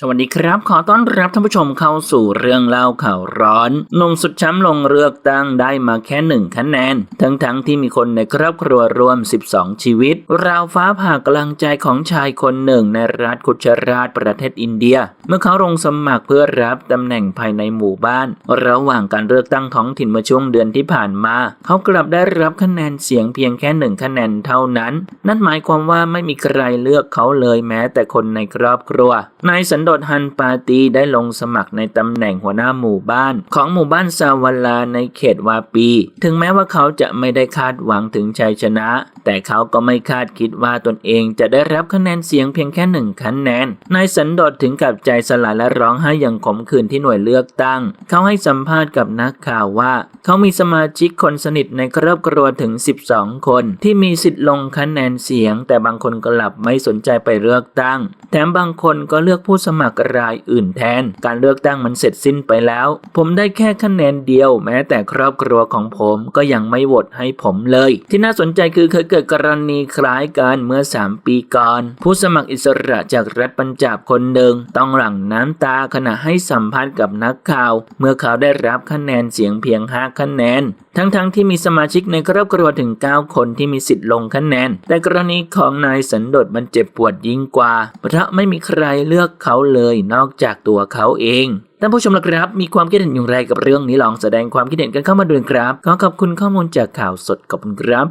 สวัสดีครับ ขอต้อนรับท่านผู้ชมเข้าสู่เรื่องเล่าข่าวร้อนหนุ่มสุดช้ำลงเลือกตั้งได้มาแค่หนึ่งคะแนน ทั้งๆทที่มีคนในครอบครัวรวม 12 ชีวิต ราวฟ้าผ่ากำลังใจของชายคนหนึ่งในรัฐกุชราชประเทศอินเดีย เมื่อเขาลงสมัครเพื่อรับตำแหน่งภายในหมู่บ้าน ระหว่างการเลือกตั้งท้องถิ่นเมื่อช่วงเดือนที่ผ่านมา เขากลับได้รับคะแนนเสียงเพียงแค่หนึ่งคะแนนเท่านั้น นั่นหมายความว่าไม่มีใครเลือกเขาเลยแม้แต่คนในครอบครัวนายสันโดษฮันปาตีได้ลงสมัครในตำแหน่งหัวหน้าหมู่บ้าน ของหมู่บ้านซาวาลาในเขตวาปี ถึงแม้ว่าเขาจะไม่ได้คาดหวังถึงชัยชนะ แต่เขาก็ไม่คาดคิดว่าตนเองจะได้รับคะแนนเสียงเพียงแค่หนึ่งคะแนนนายสันโดษถึงกับใจสลายและร้องไห้อย่างขมขื่นที่หน่วยเลือกตั้ง เขาให้สัมภาษณ์กับนักข่าวว่า เขามีสมาชิกคนสนิทในครอบครัวถึง 12 คน ที่มีสิทธิ์ลงคะแนนเสียง แต่บางคนกลับไม่สนใจไปเลือกตั้ง แถมบางคนก็เลือกผู้สมัครรายอื่นแทน การเลือกตั้งมันเสร็จสิ้นไปแล้ว ผมได้แค่คะแนนเดียว แม้แต่ครอบครัวของผมก็ยังไม่โหวตให้ผมเลย ที่น่าสนใจคือเคยเกิดกรณีคล้ายกันเมื่อ 3 ปีก่อน ผู้สมัครอิสระจากรัฐปัญจาบคนหนึ่งต้องหลั่งน้ำตาขณะให้สัมภาษณ์กับนักข่าว เมื่อเขาได้รับคะแนนเสียงเพียง 5 คะแนนทั้งๆทที่มีสมาชิกในครอบครัวถึง 9 คนที่มีสิทธิ์ลงคะแนน แต่กรณีของนายสันโดษมันเจ็บปวดยิ่งกว่า เพราะไม่มีใครเลือกเขาเลยนอกจากตัวเขาเองท่านผู้ชมละครับ มีความคิดเห็นอย่างไรกับเรื่องนี้ลองแสดงความคิดเห็นกันเข้ามาด้วยครับ ขอขอบคุณข้อมูลจากข่าวสดขอบคุณครับ